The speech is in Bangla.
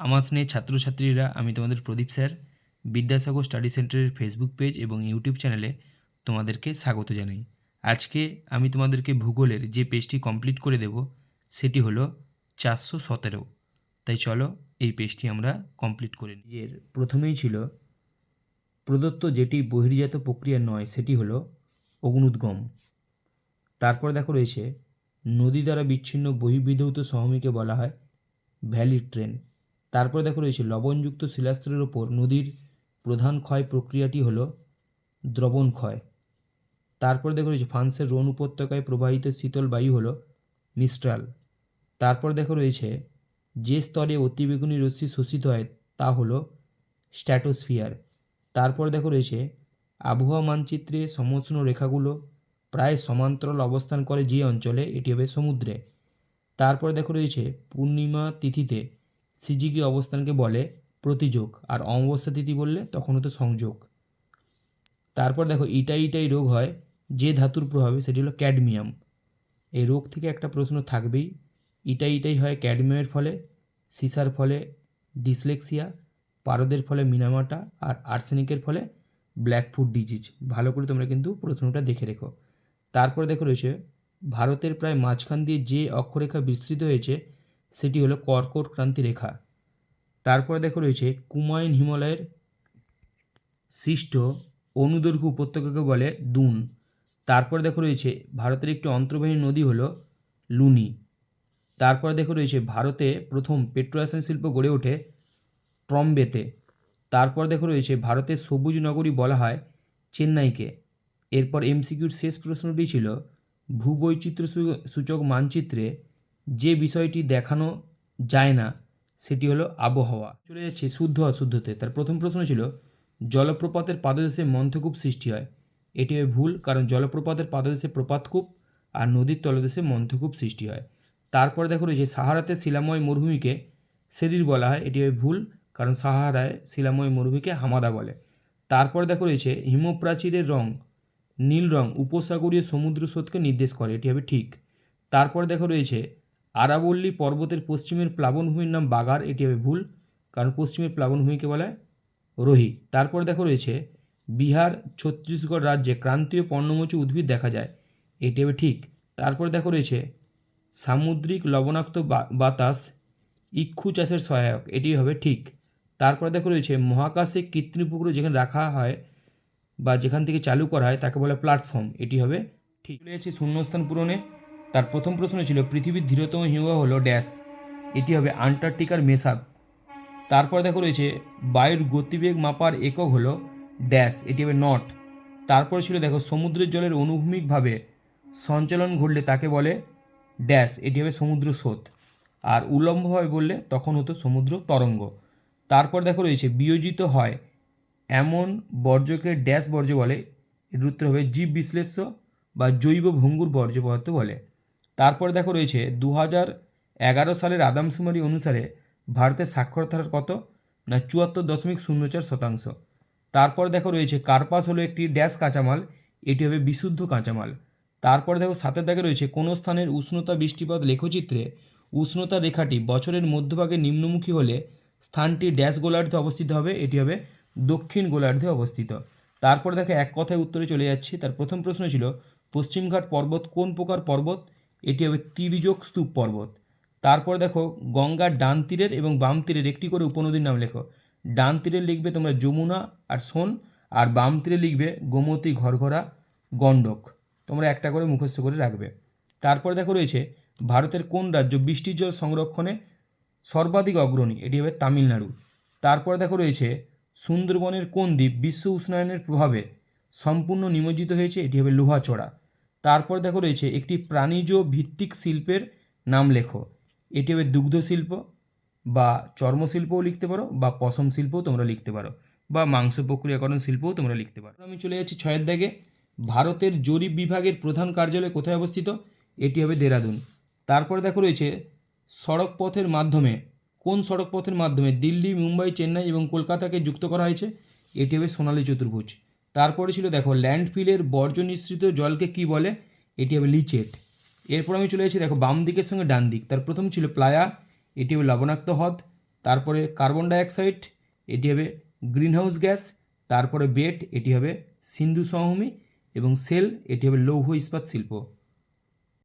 আমার স্নেহ ছাত্রছাত্রীরা, আমি তোমাদের প্রদীপ স্যার, বিদ্যাসাগর স্টাডি সেন্টারের ফেসবুক পেজ এবং ইউটিউব চ্যানেলে তোমাদেরকে স্বাগত জানাই। আজকে আমি তোমাদেরকে ভূগোলের যে পেজটি কমপ্লিট করে দেব, সেটি হলো চারশো সতেরো। তাই চলো এই পেজটি আমরা কমপ্লিট করে নিই। এর প্রথমেই ছিল, প্রদত্ত যেটি বহির্জাত প্রক্রিয়া নয়, সেটি হলো অগ্নুদ্গম। তারপর দেখো রয়েছে, নদী দ্বারা বিচ্ছিন্ন বহির্বিধৌত সহমিকে বলা হয় ভ্যালি ট্রেন। তারপর দেখো রয়েছে, লবণযুক্ত শিলাস্তরের ওপর নদীর প্রধান ক্ষয় প্রক্রিয়াটি হলো দ্রবণ ক্ষয়। তারপর দেখো রয়েছে, ফ্রান্সের রোন উপত্যকায় প্রবাহিত শীতল বায়ু হলো মিস্ট্রাল। তারপর দেখো রয়েছে, যে স্তরে অতিবেগুনি রশ্মি শোষিত হয় তা হলো স্ট্র্যাটোস্ফিয়ার তারপর দেখো রয়েছে, আবহাওয়া মানচিত্রে সমষ্ণ রেখাগুলো প্রায় সমান্তরাল অবস্থান করে যে অঞ্চলে এটি হবে সমুদ্রে। তারপর দেখো রয়েছে, পূর্ণিমা তিথিতে সিজিকি অবস্থানকে বলে প্রতিযোগ, আর অমাবস্যা তিথি বললে তখন হতো সংযোগ। তারপর দেখো ইটাই ইটাই রোগ হয়, যে ধাতুর প্রভাবে সেটি হলো ক্যাডমিয়াম। এই রোগ থেকে একটা প্রশ্ন থাকবেই ইটাই ইটাই হয় ক্যাডমিয়ামের ফলে, সিসার ফলে, ডিসলেক্সিয়া, পারদের ফলে মিনামাটা, আর আর্সেনিকের ফলে ব্ল্যাকফুট ডিজিজ। ভালো করে তোমরা কিন্তু প্রশ্নটা দেখে রেখো। তারপর দেখো রয়েছে, ভারতের প্রায় মাঝখান দিয়ে যে অক্ষরেখা বিস্তৃত হয়েছে সেটি হলো কর্কট ক্রান্তি রেখা। তারপরে দেখো রয়েছে কুমায়ুন হিমালয়ের সৃষ্ট অনুদৈর্ঘ্য উপত্যকাকে বলে দুন। তারপর দেখো রয়েছে ভারতের একটি অন্তর্বাহী নদী হলো লুনি। তারপর দেখো রয়েছে ভারতে প্রথম পেট্রোরাসায়ন শিল্প গড়ে ওঠে ট্রম্বেতে। তারপর দেখো রয়েছে ভারতের সবুজ নগরী বলা হয় চেন্নাইকে। এরপর এমসিকিউর শেষ প্রশ্নটি ছিল ভূবৈচিত্র্য সূচক মানচিত্রে যে বিষয়টি দেখানো যায় না, সেটি হলো আবহাওয়া। চলে যাচ্ছে শুদ্ধ অশুদ্ধতে। তার প্রথম প্রশ্ন ছিল, জলপ্রপাতের পাদদেশে মন্থকূপ সৃষ্টি হয়। এটি হবে ভুল, কারণ জলপ্রপাতের পাদদেশে প্রপাতকূপ আর নদীর তলদেশে মন্থকূপ সৃষ্টি হয়। তারপর দেখো রয়েছে, সাহারাতে শিলাময় মরুভূমিকে সেরির বলা হয়। এটি হবে ভুল, কারণ সাহারায় শিলাময় মরুভূমিকে হামাদা বলে। তারপর দেখো রয়েছে, হিমপ্রাচীরের রং, নীল রং উপসাগরীয় সমুদ্র স্রোতকে নির্দেশ করে। এটি হবে ঠিক। তারপর দেখো রয়েছে আরাবল্লী পর্বতের পশ্চিমের প্লাবনভূমির নাম বাগার, এটি হবে ভুল, কারণ পশ্চিমের প্লাবনভূমিকে বলা হয় রোহি। তারপর দেখো রয়েছে, বিহার, ছত্তিশগড় রাজ্যে ক্রান্তীয় পর্ণমোচী উদ্ভিদ দেখা যায়, এটি হবে ঠিক। তারপর দেখো রয়েছে, সামুদ্রিক লবণাক্ত বাতাস, ইক্ষু চাষের সহায়ক, এটি হবে ঠিক। তারপর দেখো রয়েছে, মহাকাশে কৃত্রিম পুকুর যেখানে রাখা হয় বা যেখান থেকে চালু করা হয়, তাকে বলে প্ল্যাটফর্ম, এটি হবে ঠিক। রয়েছে শূন্যস্থান পূরণে। তার প্রথম প্রশ্ন ছিল, পৃথিবীর ধীরতম হিমবাহ হলো ড্যাশ। এটি হবে আন্টার্কটিকার মেসাক তারপর দেখো রয়েছে, বায়ুর গতিবেগ মাপার একক হলো ড্যাশ, এটি হবে নট। তারপর ছিল দেখো, সমুদ্রের জলের অনুভূমিকভাবে সঞ্চালন ঘটলে তাকে বলে ড্যাশ, এটি হবে সমুদ্র স্রোত। আর উলম্বভাবে বললে তখন হতো সমুদ্র তরঙ্গ। তারপর দেখো রয়েছে, বিয়োজিত হয় এমন বর্জ্যকে ড্যাশ বর্জ্য বলে। এর উত্তর হবে, জীব বিশ্লেষ্য বা জৈব ভঙ্গুর বর্জ্য পদার্থ বলে। তারপর দেখো রয়েছে দু এগারো সালের আদামশুমারি অনুসারে ভারতের সাক্ষরতার কত? না, চুয়াত্তর দশমিক শূন্য চার শতাংশ। তারপর দেখো রয়েছে কার্পাস হলো একটি ড্যাশ কাঁচামাল, এটি হবে বিশুদ্ধ কাঁচামাল। তারপর দেখো সাথে দেখে রয়েছে কোনো স্থানের উষ্ণতা বৃষ্টিপাত লেখচিত্রে উষ্ণতা রেখাটি বছরের মধ্যভাগে নিম্নমুখী হলে স্থানটি ড্যাশ গোলার্ধে অবস্থিত হবে, এটি হবে দক্ষিণ গোলার্ধে অবস্থিত। তারপর দেখো এক কথায় উত্তরে চলে যাচ্ছি। তার প্রথম প্রশ্ন ছিল, পশ্চিমঘাট পর্বত কোন প্রকার পর্বত? এটি হবে তির্যক স্তূপ পর্বত। তারপর দেখো, গঙ্গার ডান তীরের এবং বাম তীরের একটি করে উপনদীর নাম লেখো। ডান তীরে লিখবে তোমরা যমুনা আর সোন, আর বাম তীরে লিখবে গোমতী, ঘরঘরা, গণ্ডক। তোমরা একটা করে মুখস্থ করে রাখবে। তারপর দেখো রয়েছে, ভারতের কোন রাজ্য বৃষ্টির জল সংরক্ষণে সর্বাধিক অগ্রণী? এটি হবে তামিলনাড়ু। তারপর দেখো রয়েছে, সুন্দরবনের কোন দ্বীপ বিশ্ব উষ্ণায়নের প্রভাবে সম্পূর্ণ নিমজ্জিত হয়েছে? এটি হবে লোহাচড়া। তারপর দেখো রয়েছে, একটি প্রাণীজ ভিত্তিক শিল্পের নাম লেখো। এটি হবে দুগ্ধ শিল্প বা চর্মশিল্পও লিখতে পারো বা পশম শিল্পও তোমরা লিখতে পারো বা মাংস প্রক্রিয়াকরণ শিল্পও তোমরা লিখতে পারো। আমি চলে যাচ্ছি ছয়ের দাগে ভারতের জরিপ বিভাগের প্রধান কার্যালয় কোথায় অবস্থিত? এটি হবে দেরাদুন। তারপরে দেখো রয়েছে, সড়ক পথের মাধ্যমে, কোন সড়ক পথের মাধ্যমে দিল্লি, মুম্বাই, চেন্নাই এবং কলকাতাকে যুক্ত করা হয়েছে? এটি হবে সোনালী চতুর্ভুজ। তারপরে ছিল দেখো ল্যান্ডফিলের বর্জ্য নিঃসৃত জলকে কি বলে? এটি হবে লিচেট। এরপর আমি চলে এসেছি দেখো বাম দিকের সঙ্গে ডান দিক। তার প্রথম ছিল প্লায়া, এটি হবে লবণাক্ত হ্রদ। তারপরে কার্বন ডাইঅক্সাইড, এটি হবে গ্রিনহাউস গ্যাস। তারপরে বেট, এটি হবে সিন্ধু সমভূমি। এবং সেল, এটি হবে লৌহ ইস্পাত শিল্প।